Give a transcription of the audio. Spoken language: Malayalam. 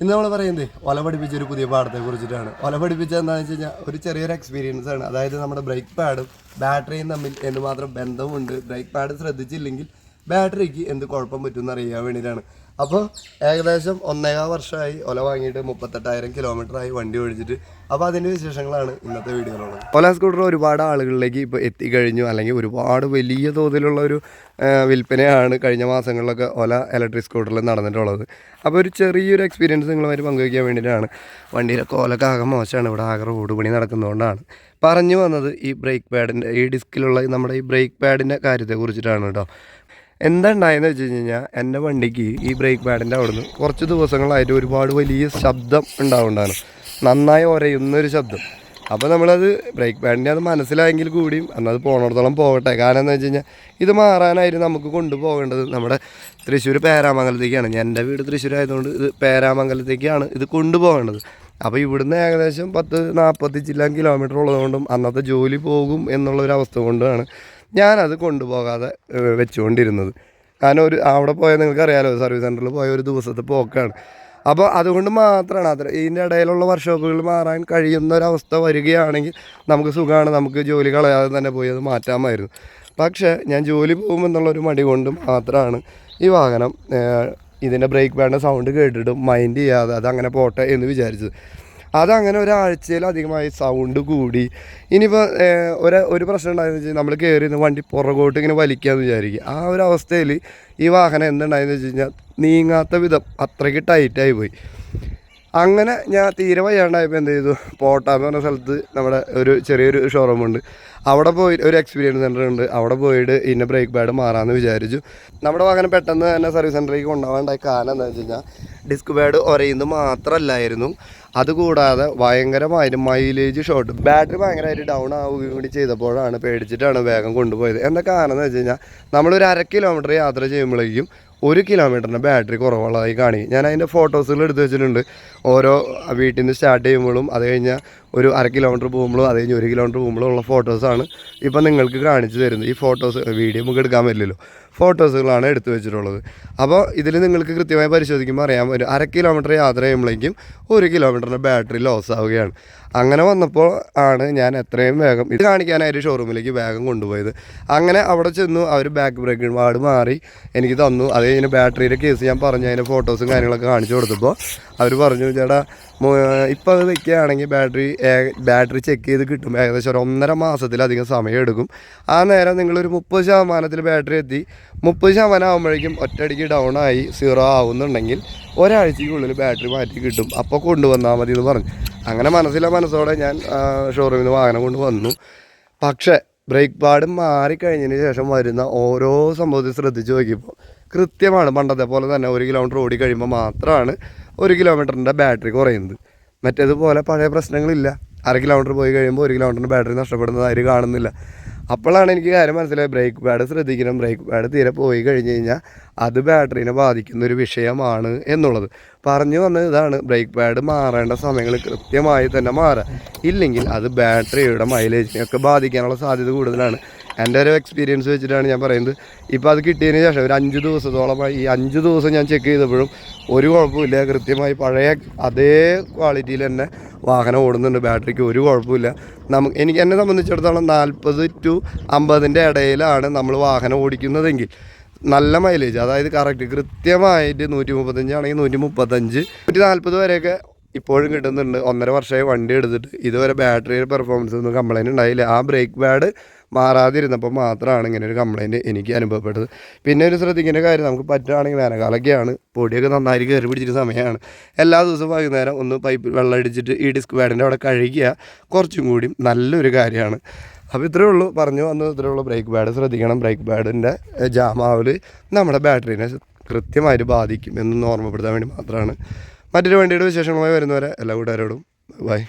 ഇന്ന് നമ്മൾ പറയുന്നത് ഒല പഠിപ്പിച്ച ഒരു പുതിയ പാഠത്തെ കുറിച്ചിട്ടാണ്. ഒല പഠിപ്പിച്ച എന്താണെന്ന് വെച്ച് കഴിഞ്ഞാൽ ഒരു ചെറിയൊരു എക്സ്പീരിയൻസ് ആണ്. അതായത് നമ്മുടെ ബ്രേക്ക് പാഡും ബാറ്ററിയും തമ്മിൽ എന്തുമാത്രം ബന്ധമുണ്ട്. ബ്രേക്ക് പാഡ് ശ്രദ്ധിച്ചില്ലെങ്കിൽ ബാറ്ററിക്ക് എന്ത് കുഴപ്പം പറ്റുമെന്ന് അറിയാൻ വേണ്ടിയിട്ടാണ്. അപ്പോൾ ഏകദേശം ഒന്നേകാ വർഷമായി ഒല വാങ്ങിയിട്ട് മുപ്പത്തെട്ടായിരം കിലോമീറ്റർ ആയി വണ്ടി ഓടിച്ചിട്ട്. അപ്പോൾ അതിന്റെ വിശേഷങ്ങളാണ് ഇന്നത്തെ വീഡിയോയിലുള്ളത്. ഒല സ്കൂട്ടർ ഒരുപാട് ആളുകളിലേക്ക് ഇപ്പോൾ എത്തിക്കഴിഞ്ഞു അല്ലെങ്കിൽ ഒരുപാട് വലിയ തോതിലുള്ള ഒരു വിൽപ്പനയാണ് കഴിഞ്ഞ മാസങ്ങളിലൊക്കെ ഒല ഇലക്ട്രിക് സ്കൂട്ടറിൽ നടന്നിട്ടുള്ളത്. അപ്പോൾ ഒരു ചെറിയൊരു എക്സ്പീരിയൻസ് നിങ്ങളുമായിട്ട് പങ്കുവയ്ക്കാൻ വേണ്ടിയിട്ടാണ്. വണ്ടിയിലൊക്കെ ഓലൊക്കെ ആകെ മോശമാണ്. ഇവിടെ ആകെ റോഡ് പണി നടക്കുന്നതുകൊണ്ടാണ് പറഞ്ഞു വന്നത് ഈ ബ്രേക്ക് പാഡിന്റെ ഈ ഡിസ്കിലുള്ള നമ്മുടെ ഈ ബ്രേക്ക് പാഡിന്റെ കാര്യത്തെക്കുറിച്ചിട്ടാണ് കേട്ടോ. എന്താ ഉണ്ടായെന്ന് വെച്ച് കഴിഞ്ഞാൽ എന്റെ വണ്ടിക്ക് ഈ ബ്രേക്ക് പാഡിന്റെ അവിടുന്ന് കുറച്ച് ദിവസങ്ങളായിട്ട് ഒരുപാട് വലിയ ശബ്ദം ഉണ്ടാവുന്നതാണ് നന്നായി ഒരയുന്നൊരു ശബ്ദം. അപ്പോൾ നമ്മളത് ബ്രേക്ക് പാഡിന്റെ അത് മനസ്സിലായെങ്കിൽ കൂടിയും അന്നത് പോണടത്തോളം പോകട്ടെ. കാരണം എന്താ വെച്ച് കഴിഞ്ഞാൽ ഇത് മാറാനായിട്ട് നമുക്ക് കൊണ്ടുപോകേണ്ടത് നമ്മുടെ തൃശ്ശൂർ പേരാമംഗലത്തേക്കാണ്. എന്റെ വീട് തൃശ്ശൂർ ആയതുകൊണ്ട് ഇത് പേരാമംഗലത്തേക്കാണ് ഇത് കൊണ്ടുപോകേണ്ടത്. അപ്പോൾ ഇവിടുന്ന് ഏകദേശം പത്ത് നാൽപ്പത്തി ചില്ലാൻ കിലോമീറ്റർ ഉള്ളതുകൊണ്ടും അന്നത്തെ ജോലി പോകും എന്നുള്ളൊരവസ്ഥ കൊണ്ടാണ് ഞാനത് കൊണ്ടുപോകാതെ വെച്ചുകൊണ്ടിരുന്നത്. കാരണം ഒരു അവിടെ പോയാൽ നിങ്ങൾക്ക് അറിയാലോ സർവീസ് സെന്ററിൽ പോയ ഒരു ദിവസത്തെ പോക്കാണ്. അപ്പോൾ അതുകൊണ്ട് മാത്രമാണ് അത്ര ഇതിന്റെ ഇടയിലുള്ള വർക്ക്ഷോപ്പുകൾ മാറാൻ കഴിയുന്ന ഒരവസ്ഥ വരികയാണെങ്കിൽ നമുക്ക് സുഖമാണ് നമുക്ക് ജോലി കളയാതെ തന്നെ പോയി അത് മാറ്റാമായിരുന്നു. പക്ഷേ ഞാൻ ജോലി പോകുമെന്നുള്ളൊരു മടി കൊണ്ട് മാത്രമാണ് ഈ വാഹനം ഇതിന്റെ ബ്രേക്ക് പാഡിന്റെ സൗണ്ട് കേട്ടിട്ടും മൈൻഡ് ചെയ്യാതെ അതങ്ങനെ പോട്ടെ എന്ന് വിചാരിച്ചത്. അതങ്ങനെ ഒരാഴ്ചയിലധികമായി സൗണ്ട് കൂടി. ഇനിയിപ്പോൾ ഒരു ഒരു പ്രശ്നം ഉണ്ടായെന്ന് വെച്ചാൽ നമ്മൾ കയറി വണ്ടി പുറകോട്ട് ഇങ്ങനെ വലിക്കാമെന്ന് വിചാരിക്കുക ആ ഒരു അവസ്ഥയിൽ ഈ വാഹനം എന്തുണ്ടായെന്ന് വെച്ച് കഴിഞ്ഞാൽ നീങ്ങാത്ത വിധം അത്രയ്ക്ക് ടൈറ്റായി പോയി. അങ്ങനെ ഞാൻ തീരെ വയ്യാണ്ടായപ്പോൾ എന്ത് ചെയ്തു? പോട്ടാന്ന് പറഞ്ഞ സ്ഥലത്ത് നമ്മുടെ ഒരു ചെറിയൊരു ഷോറൂം ഉണ്ട്. അവിടെ പോയി ഒരു എക്സ്പീരിയൻസ് സെന്റർ ഉണ്ട്. അവിടെ പോയിട്ട് ഇന്ന ബ്രേക്ക് പാഡ് മാറാമെന്ന് വിചാരിച്ചു. നമ്മുടെ വാഹനം പെട്ടെന്ന് തന്നെ സർവീസ് സെന്ററിലേക്ക് കൊണ്ടുപോകാണ്ടായി കാരണം എന്താ വെച്ച് കഴിഞ്ഞാൽ ഡിസ്ക് പാഡ് ഒരയുന്നത് മാത്രമല്ലായിരുന്നു അതുകൂടാതെ ഭയങ്കരമായിട്ട് മൈലേജ് ഷോട്ട് ബാറ്ററി ഭയങ്കരമായിട്ട് ഡൗൺ ആവുകയും കൂടി ചെയ്തപ്പോഴാണ് പേടിച്ചിട്ടാണ് വേഗം കൊണ്ടുപോയത്. എന്താ കാരണം എന്ന് വെച്ച് കഴിഞ്ഞാൽ നമ്മളൊരു അര കിലോമീറ്റർ യാത്ര ചെയ്യുമ്പോഴേക്കും ഒരു കിലോമീറ്ററിന്റെ ബാറ്ററി കുറവുള്ളതായി കാണിക്കും ഞാൻ അതിന്റെ ഫോട്ടോസുകൾ എടുത്ത് വെച്ചിട്ടുണ്ട്. ഓരോ വീട്ടിൽ നിന്ന് സ്റ്റാർട്ട് ചെയ്യുമ്പോഴും അത് കഴിഞ്ഞാൽ ഒരു അര കിലോമീറ്റർ പോകുമ്പോഴും അതേ ഒരു കിലോമീറ്റർ പോകുമ്പോഴും ഉള്ള ഫോട്ടോസാണ് ഇപ്പം നിങ്ങൾക്ക് കാണിച്ചു തരുന്നത്. ഈ ഫോട്ടോസ് വീഡിയോ നമുക്ക് എടുക്കാൻ പറ്റില്ലല്ലോ. ഫോട്ടോസുകളാണ് എടുത്തു വെച്ചിട്ടുള്ളത്. അപ്പോൾ ഇതിൽ നിങ്ങൾക്ക് കൃത്യമായി പരിശോധിക്കുമ്പോൾ അറിയാം ഒരു അര കിലോമീറ്റർ യാത്ര ചെയ്യുമ്പോഴേക്കും ഒരു കിലോമീറ്ററിന്റെ ബാറ്ററി ലോസ് ആവുകയാണ്. അങ്ങനെ വന്നപ്പോൾ ആണ് ഞാൻ എത്രയും വേഗം ഇത് കാണിക്കാനായിട്ട് ഷോറൂമിലേക്ക് വേഗം കൊണ്ടുപോയത്. അങ്ങനെ അവിടെ ചെന്നു അവർ ബാക്ക് ബ്രേക്ക് വാർഡ് മാറി എനിക്ക് തന്നു. അത് കഴിഞ്ഞ് ബാറ്ററിയുടെ കേസ് ഞാൻ പറഞ്ഞു അതിന്റെ ഫോട്ടോസും കാര്യങ്ങളൊക്കെ കാണിച്ചു കൊടുത്തപ്പോൾ അവർ പറഞ്ഞു ചേട്ടാ ഇപ്പോൾ അത് വെക്കുകയാണെങ്കിൽ ബാറ്ററി ബാറ്ററി ചെക്ക് ചെയ്ത് കിട്ടും. ഏകദേശം ഒരു ഒന്നര മാസത്തിലധികം സമയം എടുക്കും. ആ നേരം നിങ്ങളൊരു മുപ്പത് ശതമാനത്തിൽ ബാറ്ററി എത്തി. മുപ്പത് ശതമാനം ആകുമ്പോഴേക്കും ഒറ്റയടിക്ക് ഡൗൺ ആയി സീറോ ആവുന്നുണ്ടെങ്കിൽ ഒരാഴ്ചയ്ക്കുള്ളിൽ ബാറ്ററി മാറ്റി കിട്ടും. അപ്പോൾ കൊണ്ടുവന്നാൽ മതി എന്ന് പറഞ്ഞു. അങ്ങനെ മനസ്സിലെ മനസ്സോടെ ഞാൻ ഷോറൂമിൽ നിന്ന് വാഹനം കൊണ്ട് വന്നു. പക്ഷേ ബ്രേക്ക് പാഡ് മാറിക്കഴിഞ്ഞതിന് ശേഷം വരുന്ന ഓരോ സംഭവത്തിൽ ശ്രദ്ധിച്ച് നോക്കിയപ്പോൾ കൃത്യമാണ് പണ്ടത്തെ പോലെ തന്നെ ഒരു കിലോമീറ്റർ ഓടി കഴിയുമ്പോൾ മാത്രമാണ് ഒരു കിലോമീറ്ററിന്റെ ബാറ്ററി കുറയുന്നത്. മറ്റേതുപോലെ പഴയ പ്രശ്നങ്ങളില്ല. അര കിലോമീറ്റർ പോയി കഴിയുമ്പോൾ ഒരു കിലോമീറ്ററിന്റെ ബാറ്ററി നഷ്ടപ്പെടുന്നതായിട്ട് കാണുന്നില്ല. അപ്പോഴാണ് എനിക്ക് കാര്യം മനസ്സിലായത്. ബ്രേക്ക് പാഡ് ശ്രദ്ധിക്കണം. ബ്രേക്ക് പാഡ് തീരെ പോയി കഴിഞ്ഞ് കഴിഞ്ഞാൽ അത് ബാറ്ററീനെ ബാധിക്കുന്ന ഒരു വിഷയമാണ് എന്നുള്ളത്. പറഞ്ഞു വന്ന ഇതാണ്. ബ്രേക്ക് പാഡ് മാറേണ്ട സമയങ്ങൾ കൃത്യമായി തന്നെ മാറുക. ഇല്ലെങ്കിൽ അത് ബാറ്ററിയുടെ മൈലേജിനെയൊക്കെ ബാധിക്കാനുള്ള സാധ്യത കൂടുതലാണ്. എന്റെ ഒരു എക്സ്പീരിയൻസ് വെച്ചിട്ടാണ് ഞാൻ പറയുന്നത്. ഇപ്പോൾ അത് കിട്ടിയതിന് ശേഷം ഒരു അഞ്ച് ദിവസത്തോളമായി ഈ അഞ്ച് ദിവസം ഞാൻ ചെക്ക് ചെയ്തപ്പോഴും ഒരു കുഴപ്പമില്ല കൃത്യമായി പഴയ അതേ ക്വാളിറ്റിയിൽ തന്നെ വാഹനം ഓടുന്നുണ്ട്. ബാറ്ററിക്ക് ഒരു കുഴപ്പമില്ല നമുക്ക് എനിക്ക് എന്നെ സംബന്ധിച്ചിടത്തോളം നാൽപ്പത് ടു അമ്പതിന്റെ ഇടയിലാണ് നമ്മൾ വാഹനം ഓടിക്കുന്നതെങ്കിൽ നല്ല മൈലേജ് അതായത് കറക്റ്റ് കൃത്യമായിട്ട് നൂറ്റി മുപ്പത്തഞ്ചാണെങ്കിൽ നൂറ്റി മുപ്പത്തഞ്ച് നൂറ്റി നാൽപ്പത് വരെയൊക്കെ ഇപ്പോഴും കിട്ടുന്നുണ്ട്. ഒന്നര വർഷമായി വണ്ടി എടുത്തിട്ട് ഇതുവരെ ബാറ്ററിയുടെ പെർഫോമൻസ് ഒന്നും കംപ്ലൈന്റ് ഉണ്ടായില്ല. ആ ബ്രേക്ക് പാഡ് മാറാതിരുന്നപ്പോൾ മാത്രമാണ് ഇങ്ങനെ ഒരു കംപ്ലൈന്റ് എനിക്ക് അനുഭവപ്പെട്ടത്. പിന്നെ ഒരു ശ്രദ്ധിക്കേണ്ട കാര്യം നമുക്ക് പറ്റുകയാണെങ്കിൽ വേനൽക്കാലൊക്കെയാണ്. പൊടിയൊക്കെ നന്നായി കയറി പിടിച്ചിട്ട് സമയമാണ്. എല്ലാ ദിവസവും വൈകുന്നേരം ഒന്ന് പൈപ്പ് വെള്ളം അടിച്ചിട്ട് ഈ ഡിസ്ക് പാഡിന്റെ അവിടെ കഴുകിയ കുറച്ചും കൂടി നല്ലൊരു കാര്യമാണ്. അപ്പോൾ ഇത്രയേ ഉള്ളൂ. പറഞ്ഞു വന്നത് ഇത്രയേ ഉള്ളൂ. ബ്രേക്ക് പാഡ് ശ്രദ്ധിക്കണം. ബ്രേക്ക് പാഡിന്റെ ജാമാവൽ നമ്മുടെ ബാറ്ററീനെ കൃത്യമായിട്ട് ബാധിക്കും എന്നൊന്ന് ഓർമ്മപ്പെടുത്താൻ വേണ്ടി മാത്രമാണ്. മറ്റൊരു വണ്ടിയുടെ വിശേഷങ്ങളുമായി വരുന്നവരെ എല്ലാ കൂട്ടുകാരോടും ബൈ.